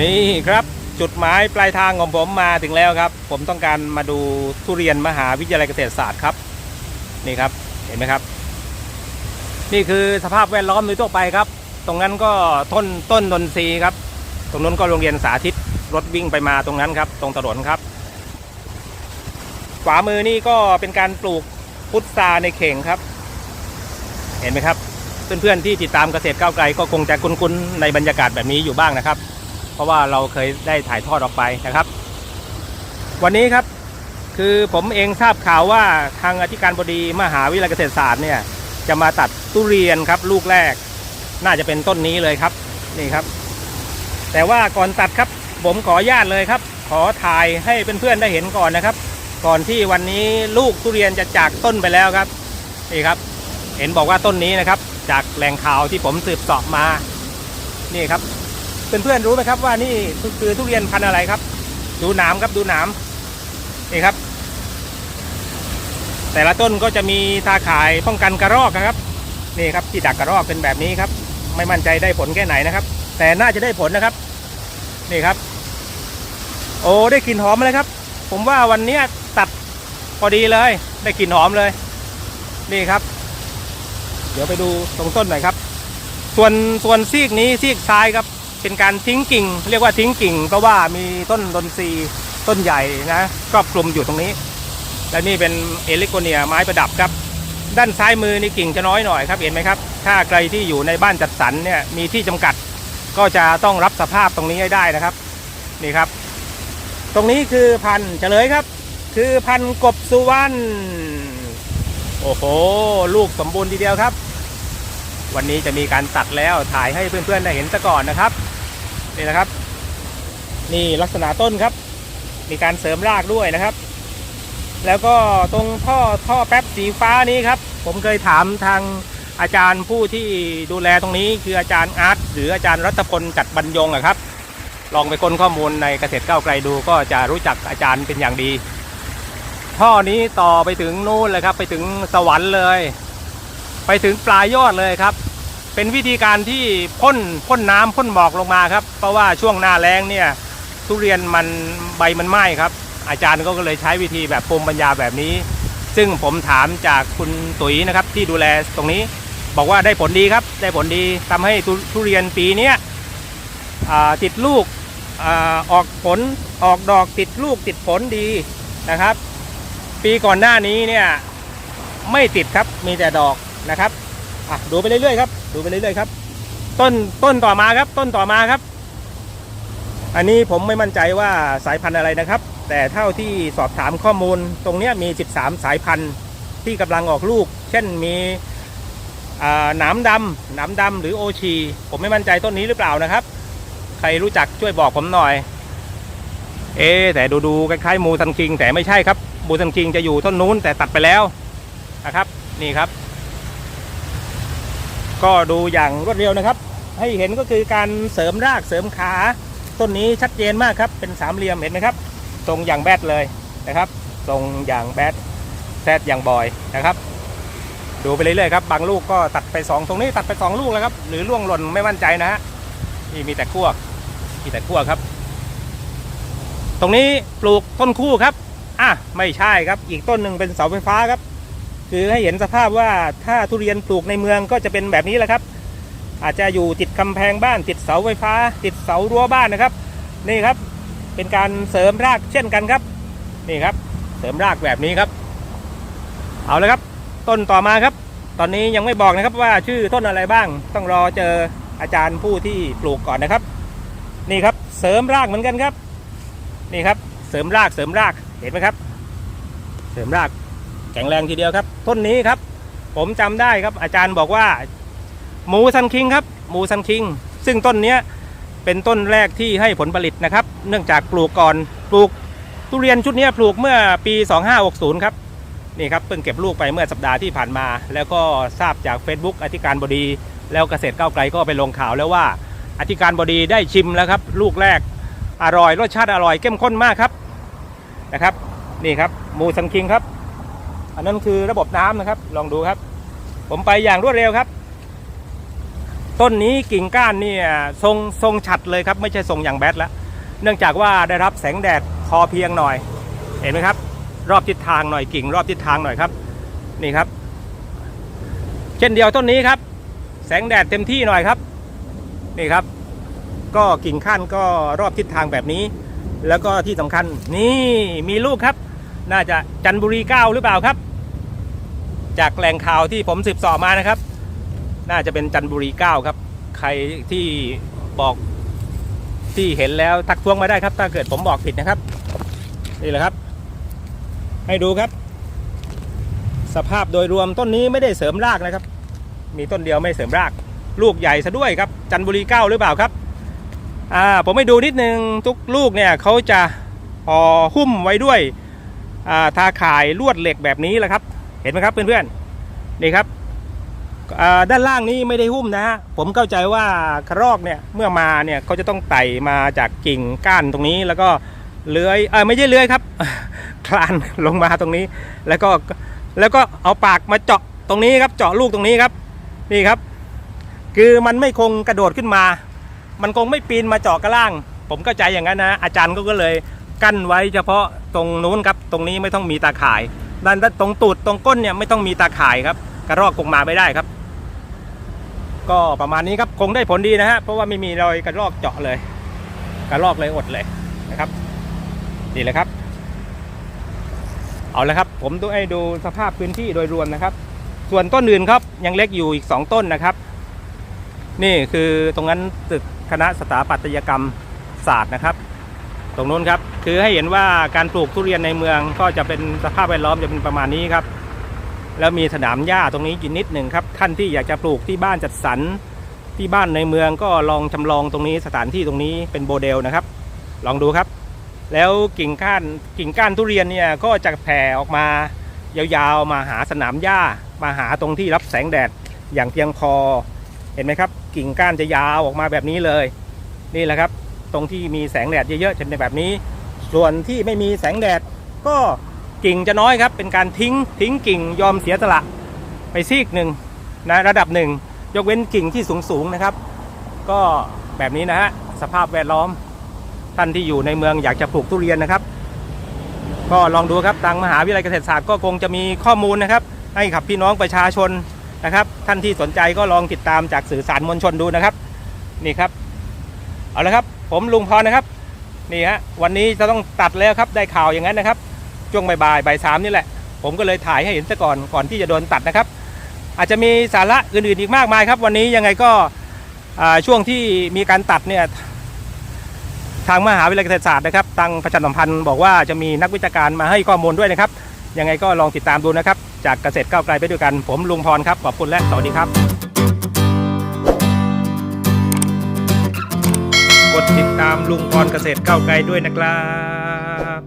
นี่ครับจุดหมายปลายทางของผมมาถึงแล้วครับ ผมต้องการมาดูทุเรียนมหาวิทยาลัยเกษตรศาสตร์ครับนี่ครับเห็นไหมครับ นี่คือสภาพแวดล้อมโดยทั่วไปครับ ตรงนั้นก็ต้นต้นดนทรีครับ ตรงนั้นก็โรงเรียนสาธิตรถวิ่งไปมาตรงนั้นครับ ตรงถนนครับ ขวามือนี่ก็เป็นการปลูกพุทราในเข่งครับ เห็นไหมครับเพื่อนๆที่ติดตามเกษตรก้าวไกลก็คงจะคุ้นๆในบรรยากาศแบบนี้อยู่บ้างนะครับ เพราะว่าเราเคยได้ถ่ายทอดออกไปนะครับ วันนี้ครับคือผมเองทราบข่าวว่าทางอธิการบดีมหาวิทยาลัยเกษตรศาสตร์เนี่ยจะมาตัดทุเรียนครับลูกแรก น่าจะเป็นต้นนี้เลยครับนี่ครับ แต่ว่าก่อนตัดครับผมขอญาตเลยครับ ขอถ่ายให้เพื่อนๆได้เห็นก่อนนะครับ ก่อนที่วันนี้ลูกทุเรียนจะจากต้นไปแล้วครับนี่ครับ เห็นบอกว่าต้นนี้นะครับ จากแหล่งข่าวที่ผมสืบสอบมา นี่ครับ เพื่อนๆรู้ไหมครับว่านี่คือทุเรียนพันธุ์อะไรครับ ดูหนามครับดูหนามนี่ครับ แต่ละต้นก็จะมีตาข่ายป้องกันกระรอกนะครับนี่ครับที่ดักกระรอกเป็นแบบนี้ครับ ไม่มั่นใจได้ผลแค่ไหนนะครับ แต่น่าจะได้ผลนะครับ นี่ครับ โอ้ได้กลิ่นหอมเลยครับ ผมว่าวันนี้ตัดพอดีเลย ได้กลิ่นหอมเลย นี่ครับ เดี๋ยวไปดูตรงต้นหน่อยครับ ส่วนส่วนซีกนี้ซีกซ้ายครับ เป็นการทิ้งกิ่ง เรียกว่าทิ้งกิ่ง เพราะว่ามีต้นดนทรีต้นใหญ่นะครอบคลุมอยู่ตรงนี้ และนี่เป็นเอลิโกเนียไม้ประดับครับ ด้านซ้ายมือนี่กิ่งจะน้อยหน่อยครับเห็นไหมครับ ถ้าใครที่อยู่ในบ้านจัดสรรเนี่ยมีที่จำกัด ก็จะต้องรับสภาพตรงนี้ให้ได้นะครับนี่ครับ ตรงนี้คือพันธุ์เฉลยครับ คือพันธุ์กบสุวรรณโอ้โห ลูกสมบูรณ์ทีเดียวครับ วันนี้จะมีการตัดแล้วถ่ายให้เพื่อนๆได้เห็นซะก่อนนะครับ นี่นะครับ นี่ลักษณะต้นครับ มีการเสริมรากด้วยนะครับ แล้วก็ตรงท่อท่อแป๊บสีฟ้านี้ครับ ผมเคยถามทางอาจารย์ผู้ที่ดูแลตรงนี้คืออาจารย์อาร์ตหรืออาจารย์รัตพลจัดบรรยงอะครับ ลองไปค้นข้อมูลในเกษตรก้าวไกลดูก็จะรู้จักอาจารย์เป็นอย่างดี ท่อนี้ต่อไปถึงนู่นเลยครับ ไปถึงสวรรค์เลย ไปถึงปลายยอดเลยครับ เป็นวิธีการที่พ่นพ่นน้ำพ่นหมอกลงมาครับ เพราะว่าช่วงหน้าแล้งเนี่ยทุเรียนมันใบมันไหม้ครับ อาจารย์ก็เลยใช้วิธีแบบภูมิปัญญาแบบนี้ ซึ่งผมถามจากคุณตุ๋ยนะครับที่ดูแลตรงนี้ บอกว่าได้ผลดีครับ ได้ผลดีทำให้ทุเรียนปีนี้ติดลูกอออกผลออกดอกติดลูกติดผลดีนะครับ ปีก่อนหน้านี้เนี่ยไม่ติดครับมีแต่ดอกนะครับ อะดูไปเรื่อยๆครับดูไปเรื่อยๆครับ ต้นต้นต่อมาครับ ต้นต่อมาครับ อันนี้ผมไม่มั่นใจว่าสายพันธุ์อะไรนะครับ แต่เท่าที่สอบถามข้อมูลตรงนี้มี 13 สายพันธุ์ที่กำลังออกลูก เช่นมีหนามดำหนามดำหรือโอชี ผมไม่มั่นใจต้นนี้หรือเปล่านะครับ ใครรู้จักช่วยบอกผมหน่อย เอ๊แต่ดูดูๆคล้ายๆมูซันคิง แต่ไม่ใช่ครับมูซันคิงจะอยู่ต้นนู้นแต่ตัดไปแล้วนะครับ นี่ครับ ก็ดูอย่างรวดเร็วนะครับ ให้เห็นก็คือการเสริมรากเสริมขาต้นนี้ชัดเจนมากครับ เป็นสามเหลี่ยมเห็นไหมครับตรงอย่างแบดเลยนะครับตรงอย่างแบดแซดอย่างบอยนะครับดูไปเรื่อยๆครับบางลูกก็ตัดไปสองตรงนี้ตัดไปสองลูกแล้วครับ หรือล่วงหล่นไม่มั่นใจนะฮะนี่มีแต่ขั้วมีแต่ขั้วครับ ตรงนี้ปลูกต้นคู่ครับอะไม่ใช่ครับอีกต้นหนึ่งเป็นเสาไฟฟ้าครับ คือให้เห็นสภาพว่าถ้าทุเรียนปลูกในเมืองก็จะเป็นแบบนี้แหละครับ อาจจะอยู่ติดกำแพงบ้าน ติดเสาไฟฟ้า ติดเสารั้วบ้านนะครับ นี่ครับเป็นการเสริมรากเช่นกันครับ นี่ครับ เสริมรากแบบนี้ครับ เอาเลยครับ ต้นต่อมาครับ ตอนนี้ยังไม่บอกนะครับว่าชื่อต้นอะไรบ้าง ต้องรอเจออาจารย์ผู้ที่ปลูกก่อนนะครับ นี่ครับเสริมรากเหมือนกันครับ นี่ครับ เสริมรากเสริมรากเห็นไหมครับ เสริมราก แข็งแรงทีเดียวครับ ต้นนี้ครับ ผมจำได้ครับอาจารย์บอกว่าหมูซันคิงครับหมูซันคิง ซึ่งต้นเนี้ยเป็นต้นแรกที่ให้ผลผลิตนะครับ เนื่องจากปลูกก่อนปลูกทุเรียนชุดนี้ปลูกเมื่อปี 2560 ครับนี่ครับเพิ่งเก็บลูกไปเมื่อสัปดาห์ที่ผ่านมา แล้วก็ทราบจาก Facebook อธิการบดี แล้วเกษตรก้าวไกลก็ไปลงข่าวแล้วว่า อธิการบดีได้ชิมแล้วครับ ลูกแรกอร่อยรสชาติอร่อยเข้มข้นมากครับนะครับ นี่ครับหมูซันคิงครับ อันนั้นคือระบบน้ำนะครับ ลองดูครับ ผมไปอย่างรวดเร็วครับ ต้นนี้กิ่งก้านเนี่ยทรงทรงฉัดเลยครับ ไม่ใช่ทรงอย่างแบดแล้วเนื่องจากว่าได้รับแสงแดดพอเพียงหน่อย เห็นไหมครับ รอบทิศทางหน่อยกิ่ง รอบทิศทางหน่อยครับ นี่ครับ เช่นเดียวต้นนี้ครับ แสงแดดเต็มที่หน่อยครับ นี่ครับ ก็กิ่งขั้นก็รอบทิศทางแบบนี้ แล้วก็ที่สำคัญนี่มีลูกครับ น่าจะจันบุรีเก้าหรือเปล่าครับ จากแหล่งข่าวที่ผมสืบสอบมานะครับ น่าจะเป็นจันทบุรีเก้าครับ ใครที่บอกที่เห็นแล้วทักท้วงมาได้ครับ ถ้าเกิดผมบอกผิดนะครับ นี่แหละครับ ให้ดูครับ สภาพโดยรวมต้นนี้ไม่ได้เสริมรากนะครับ มีต้นเดียวไม่เสริมราก ลูกใหญ่ซะด้วยครับ จันทบุรีเก้าหรือเปล่าครับอ่าผมให้ดูนิดนึงทุกลูกเนี่ยเขาจะห่อหุ้มไว้ด้วยทาข่ายลวดเหล็กแบบนี้แหละครับ เห็นไหมครับเพื่อนๆนี่ครับด้านล่างนี้ไม่ได้หุ้มนะฮะผมเข้าใจว่ากระรอกเนี่ยเมื่อมาเนี่ยเขาจะต้องไต่มาจากกิ่งก้านตรงนี้ แล้วก็เลื้อยเออไม่ใช่เลื้อยครับ คลานลงมาตรงนี้ แล้วก็แล้วก็เอาปากมาเจาะตรงนี้ครับ เจาะลูกตรงนี้ครับ นี่ครับ คือมันไม่คงกระโดดขึ้นมา มันคงไม่ปีนมาเจาะกระล่าง ผมก็ใจอย่างนั้นนะอาจารย์ก็ก็เลยกั้นไว้เฉพาะตรงนู้นครับ ตรงนี้ไม่ต้องมีตาข่าย ด้านตรงตูดตรงก้นเนี่ยไม่ต้องมีตาข่ายครับ กระรอกคงมาไม่ได้ครับ ก็ประมาณนี้ครับคงได้ผลดีนะฮะเพราะว่าไม่มีรอยกระรอกเจาะเลย กระรอกเลยอดเลยนะครับนี่แหละครับ เอาละครับ ผมต้องให้ดูสภาพพื้นที่โดยรวมนะครับ ส่วนต้นอื่นครับยังเล็กอยู่อีก 2 ต้นนะครับ นี่คือตรงนั้นตึกคณะสถาปัตยกรรมศาสตร์นะครับ ตรงนู้นครับคือให้เห็นว่าการปลูกทุเรียนในเมืองก็จะเป็นสภาพแวดล้อมจะเป็นประมาณนี้ครับ แล้วมีสนามหญ้าตรงนี้กินนิดหนึ่งครับท่านที่อยากจะปลูกที่บ้านจัดสรรที่บ้านในเมืองก็ลองจำลองตรงนี้สถานที่ตรงนี้เป็นโมเดลนะครับ ลองดูครับ แล้วกิ่งก้านกิ่งก้านทุเรียนเนี่ยก็จะแผ่ออกมายาวๆมาหาสนามหญ้ามาหาตรงที่รับแสงแดดอย่างเพียงพอเห็นไหมครับ กิ่งก้านจะยาวออกมาแบบนี้เลย นี่แหละครับ ตรงที่มีแสงแดดเยอะๆจะเป็นแบบนี้ ส่วนที่ไม่มีแสงแดดก็กิ่งจะน้อยครับ เป็นการทิ้งทิ้งกิ่งยอมเสียสละไปซีกหนึ่งนะระดับหนึ่งยกเว้นกิ่งที่สูงๆนะครับ ก็แบบนี้นะฮะสภาพแวดล้อมท่านที่อยู่ในเมืองอยากจะปลูกทุเรียนนะครับ ก็ลองดูครับทางมหาวิทยาลัยเกษตรศาสตร์ก็คงจะมีข้อมูลนะครับ ให้กับพี่น้องประชาชนนะครับ ท่านที่สนใจก็ลองติดตามจากสื่อสารมวลชนดูนะครับ นี่ครับ เอาละครับ ผมลุงพรนะครับนี่ฮะวันนี้จะต้องตัดแล้วครับได้ข่าวอย่างนั้นนะครับช่วงบ่ายบ่ายสามนี่แหละ ผมก็เลยถ่ายให้เห็นซะก่อนก่อนที่จะโดนตัดนะครับ อาจจะมีสาระอื่นๆอีกมากมายครับ วันนี้ยังไงก็ช่วงที่มีการตัดเนี่ยทางมหาวิทยาลัยเกษตรศาสตร์นะครับทางประชาสัมพันธ์บอกว่าจะมีนักวิชาการมาให้ข้อมูลด้วยนะครับ ยังไงก็ลองติดตามดูนะครับ จากเกษตรก้าวไกลไปด้วยกัน ผมลุงพรครับ ขอบคุณและสวัสดีครับ กดติดตามลุงพรเกษตรเข้าวไกลด้วยนะครับ